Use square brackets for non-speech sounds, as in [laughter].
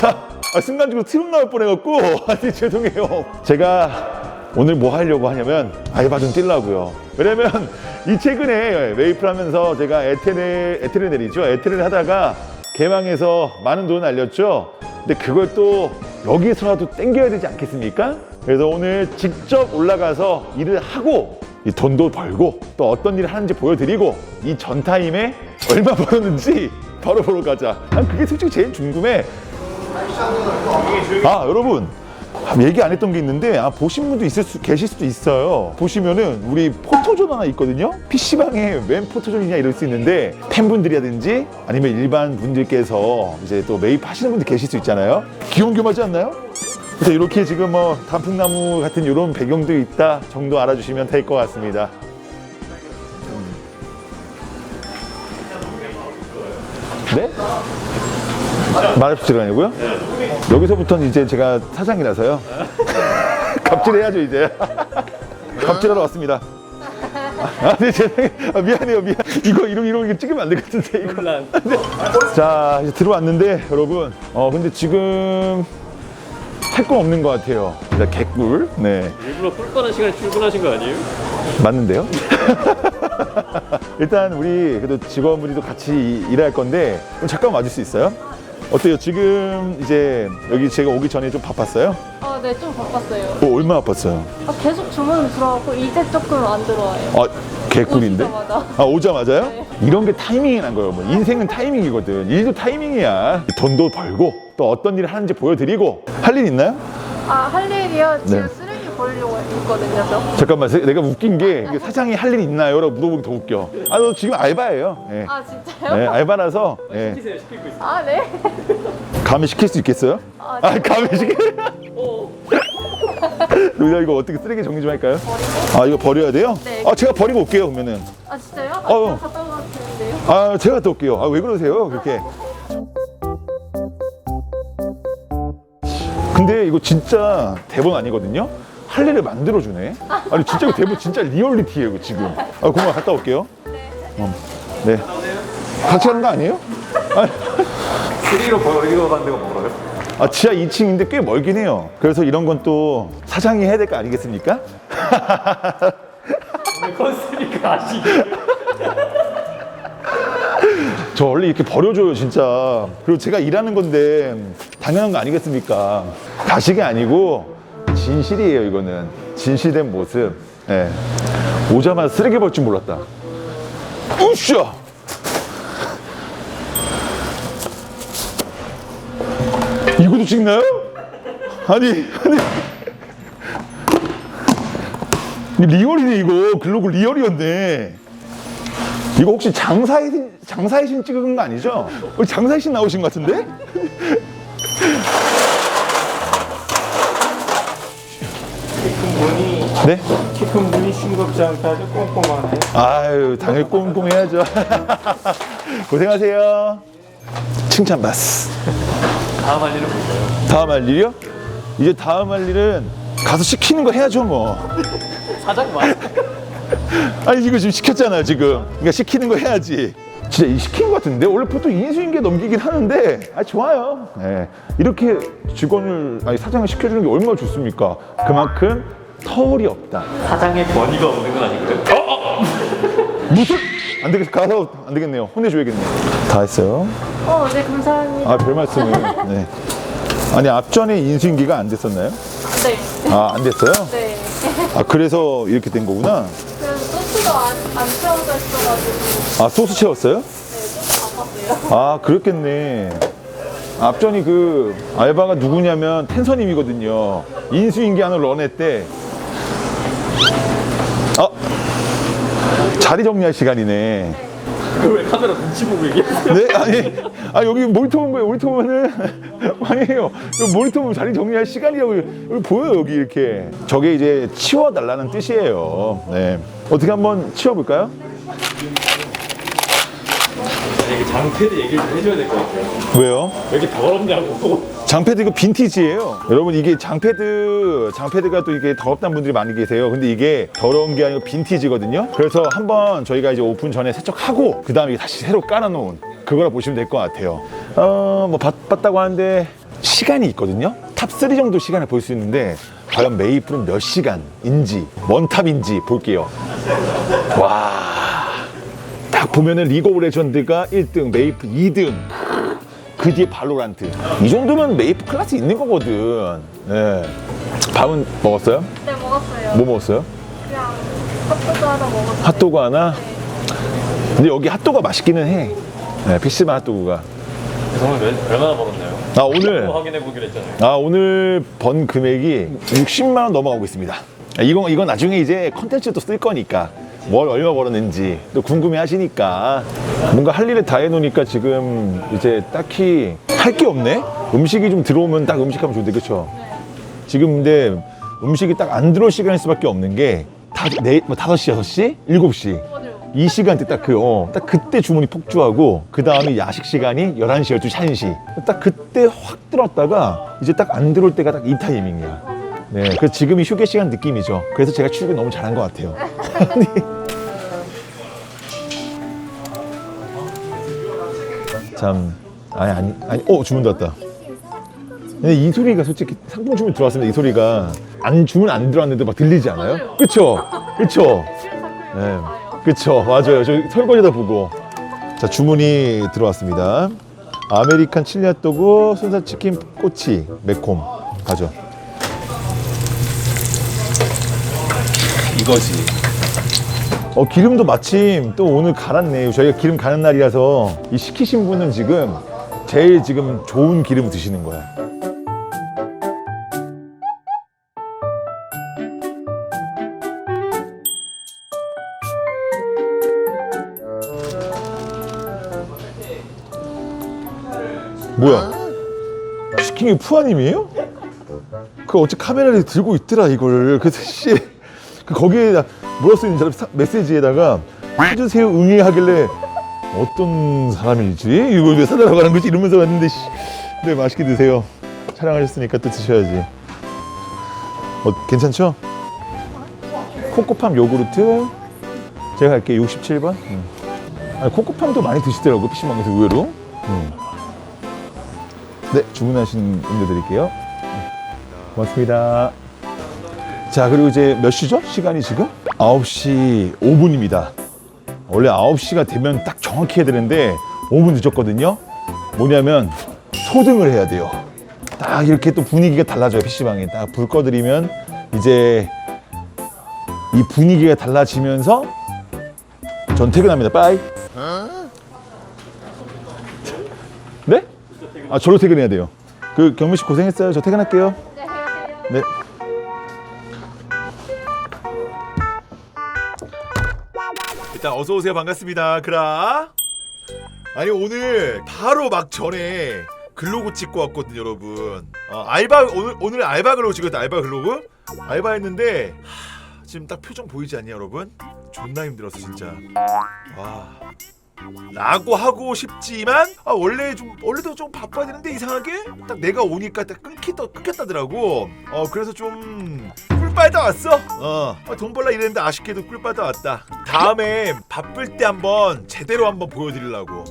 자, 아, 순간적으로 트름 나올 뻔해갖고 [laughs] 아니 죄송해요. 제가 오늘 뭐 하려고 하냐면 알바 좀 뛰려고요. 왜냐면 이 최근에 웨이플 하면서 제가 에테르 내리죠. 에테르를 하다가 개망해서 많은 돈을 날렸죠. 근데 그걸 또 여기서라도 땡겨야 되지 않겠습니까? 그래서 오늘 직접 올라가서 일을 하고 이 돈도 벌고 또 어떤 일을 하는지 보여드리고 이 전 타임에 얼마 벌었는지 바로 보러 가자. 난 그게 솔직히 제일 궁금해. 아 여러분 얘기 안 했던 게 있는데 아, 보신 분도 있을 수, 계실 수도 있어요 보시면은 우리 포토존 하나 있거든요 PC방에 웬 포토존이냐 이럴 수 있는데 팬분들이라든지 아니면 일반 분들께서 이제 또 매입 하시는 분들 계실 수 있잖아요 귀염귀염하지 않나요? 그래서 이렇게 지금 뭐 단풍나무 같은 이런 배경도 있다 정도 알아주시면 될 것 같습니다 음. 네? 말없이 들어가냐고요? 여기서부터는 이제 제가 사장이라서요. [laughs] 갑질해야죠 이제. [laughs] 갑질하러 왔습니다. [laughs] 아, 네, 죄송해요. 아, 미안해요, 미안. 이거 이런 이런 거 찍으면 안 될 것 같은데 이거. 혼란. 자, 이제 들어왔는데 여러분, 어 근데 지금 할 건 없는 것 같아요. 일단 개꿀, 네, 일부러 꿀뻔한 시간에 출근하신 거 아니에요? 맞는데요. 일단 우리 그래도 직원분들도 같이 이- 일할 건데 그럼 잠깐 와줄 수 있어요? 어때요? 지금 이제 여기 제가 오기 전에 좀 바빴어요? 아, 네, 좀 바빴어요. 어, 얼마 바빴어요? 아, 계속 주문 들어가고 이제 조금 안 들어와요. 아, 개꿀인데? 오자마자. 아, 오자마자요? 네. 이런 게 타이밍이 난 거예요. 뭐 인생은 타이밍이거든. 일도 타이밍이야. 돈도 벌고 또 어떤 일을 하는지 보여드리고 할 일 있나요? 아, 할 일이요? 지금 네. 버리려고 있거든요, 저. 잠깐만, 세- 내가 웃긴 게 이게 사장이 할일 있나요? 라고 물어보기 더 웃겨. 아, 너 지금 알바예요. 네. 아, 진짜요? 네, 알바라서 네. 시키세요, 시키고 있어요. 아, 네. 감히 시킬 수 있겠어요? 아, 아, 감히 시킬 어. 로이야 이거 어떻게 쓰레기 정리 좀 할까요? 아 이거 버려야 돼요? 네. 아 제가 버리고 올게요 그러면은 아, 진짜요? 아, 어. 제가 갔다 왔는데요. 아 제가 갔다 올게요 아 왜 그러세요 그렇게 근데 이거 진짜 대본 아니거든요? 할 일을 만들어주네. 아니 진짜 이거 대본 진짜 리얼리티예요 이거 지금. 아 고마워. 갔다 올게요. 어, 네. 같이 가는 거 아니에요? 쓰레기로 버리고 간 데가 뭐라요? 아 지하 2층인데 꽤 멀긴 해요. 그래서 이런 건 또 사장이 해야 될 거 아니겠습니까? 오늘 컨셉이가 아시게. [laughs] 저 원래 이렇게 버려줘요 진짜. 그리고 제가 일하는 건데 당연한 거 아니겠습니까? 가식이 아니고 진실이에요 이거는 진실된 모습 예. 오자마자 쓰레기 벌 줄 몰랐다 으쌰 이것도 찍나요? 아니 아니 리얼이네 이거 글로그 리얼이었네 이거 혹시 장사의 신, 장사의 신 찍은 거 아니죠? 장사의 신 나오신 것 같은데? 네? 키 큰 분이 싱겁지 않게 아주 꼼꼼하네. 아유, 당연히 꼼꼼해야죠. [laughs] 고생하세요. 칭찬 받았어. 다음 할 일은 뭔가요? 다음 할 일이요? 이제 다음 할 일은 가서 시키는 거 해야죠, 뭐. 사장 말. [laughs] 아니, 이거 지금 시켰잖아요, 지금. 그러니까 시키는 거 해야지. 진짜 이 시킨 것 같은데? 원래 보통 인수인계 넘기긴 하는데, 아, 좋아요. 예. 이렇게 직원을, 아니, 사장을 시켜주는 게 얼마나 좋습니까? 그만큼 터울이 없다. 사장의 권위가 없는 건 아니고요. [laughs] 무슨? 안 되겠어. 가서 안 되겠네요. 혼내줘야겠네요. 다 했어요. 어, 네, 감사합니다. 아, 별 말씀을. 네. 아니, 앞전에 인수인계가 안 됐었나요? 네. 아, 안 됐어요? 네. 아, 그래서 이렇게 된 거구나. 그래서 소스가 안, 안 채워져 있어가지고, 아, 소스 채웠어요? 네, 좀 아팠어요. 아, 그렇겠네. 앞전이 그 알바가 누구냐면 텐서님이거든요. 인수인계하는 런회 때. 아, 자리 정리할 시간이네. 왜 카메라 눈치 보고 얘기하세요? 네? 아니, 아, 여기 모니터 본 거예요. 모니터 보면은. [laughs] 아니에요. 여기 모니터 보면 자리 정리할 시간이라고. 여기 보여요, 여기 이렇게. 저게 이제 치워달라는 뜻이에요. 네. 어떻게 한번 치워볼까요? 이게 장패드 얘기를 좀 해줘야 될 것 같아요. 왜요? 왜 이렇게 더럽냐고. 장패드 이거 빈티지예요. 여러분 이게 장패드 장패드가 또 이게 더럽다는 분들이 많이 계세요. 근데 이게 더러운 게 아니고 빈티지거든요. 그래서 한번 저희가 이제 오픈 전에 세척하고 그 다음에 다시 새로 깔아놓은 그거라 보시면 될 것 같아요. 어뭐 바빴다고 하는데 시간이 있거든요. 탑3 정도 시간을 볼 수 있는데 과연 메이플은 몇 시간인지 원탑인지 볼게요. 와. 딱 보면은 리그 오브 레전드가 1등, 메이플 2등. 그 뒤에 발로란트. 이 정도면 메이플 클래스 있는 거거든. 네. 밥은 먹었어요? 네, 먹었어요. 뭐 먹었어요? 그냥 핫도그 하나 먹었어요. 핫도그 하나? 네. 근데 여기 핫도그가 맛있기는 해. 네, PC방 핫도그가. 오늘 몇- 얼마나 벌었나요? 아, 오늘. 또 확인해 보기로 했잖아요. 아 오늘 번 금액이 60만 원 넘어가고 있습니다. 아, 이건 이건 나중에 이제 컨텐츠 또쓸 거니까 뭘 얼마 벌었는지 또 궁금해 하시니까 뭔가 할 일을 다 해놓으니까 지금 이제 딱히 할 게 없네. 음식이 좀 들어오면 딱 음식하면 좋은데 그렇죠? 지금 근데 음식이 딱 안 들어올 시간일 수밖에 없는 게 다, 네, 뭐 5시, 6시, 7시 맞아요. 이 시간대 딱 그, 어, 딱 그때 주문이 폭주하고, 그 다음에 야식 시간이 11시, 12시, 1시. 딱 그때 확 들었다가, 이제 딱 안 들어올 때가 딱 이 타이밍이야. 네. 그래서 지금이 휴게 시간 느낌이죠. 그래서 제가 출근 너무 잘한 것 같아요. [laughs] 참, 아니, 아니, 아니, 어, 주문 들어왔다. 근데 이 소리가 솔직히 상품 주문 들어왔습니다. 이 소리가 안 주문 안 들어왔는데 막 들리지 않아요? 그쵸? [laughs] 그쵸? 네. 그쵸 맞아요 저 설거지다 보고 자 주문이 들어왔습니다 아메리칸 칠리 핫도그 순살 치킨 꼬치 매콤 가죠 이거지 어 기름도 마침 또 오늘 갈았네요 저희가 기름 가는 날이라서 이 시키신 분은 지금 제일 지금 좋은 기름 드시는 거야. 뭐야? 시킨 게 푸아님이에요? 그 어째 카메라를 들고 있더라 이걸 그래서 씨. 그 거기에 뭐라 써있는지 알아요? 사- 메시지에다가 해주세요 응애 하길래 어떤 사람이지 이거 왜 사달라고 하는 거지 이러면서 왔는데 씨. 네 맛있게 드세요 촬영하셨으니까 또 드셔야지 어 괜찮죠? 코코팜 요구르트 제가 할게요 67번 음. 아니, 코코팜도 많이 드시더라고 PC방에서 의외로 음. 네, 주문하신 음료 드릴게요. 네, 고맙습니다. 자, 그리고 이제 몇 시죠? 시간이 지금? 9시 5분입니다. 원래 9시가 되면 딱 정확히 해야 되는데 5분 늦었거든요. 뭐냐면 소등을 해야 돼요. 딱 이렇게 또 분위기가 달라져요, PC방에. 딱불 꺼드리면 이제 이 분위기가 달라지면서 전 퇴근합니다. 빠이. 네? 아, 저로 퇴근해야 돼요. 그 경민 씨 고생했어요. 저 퇴근할게요. 네. 네. 일단 어서 오세요. 반갑습니다. 그라. 아니 오늘 바로 막 전에 글로그 찍고 왔거든요, 여러분. 어, 알바 오늘 오늘 알바 글로그 찍었다. 알바 글로그? 알바 했는데 하, 지금 딱 표정 보이지 않냐, 여러분? 존나 힘들었어, 진짜. 와. 라고 하고 싶지만 아 원래 좀 원래도 좀 바빠야 되는데 이상하게 딱 내가 오니까 딱 끊기다 끊겼다더라고. 어 그래서 좀 꿀빨다 왔어. 어돈 벌라 이랬는데 아쉽게도 꿀빨다 왔다. 다음에 바쁠 때 한번 제대로 한번 보여드리려고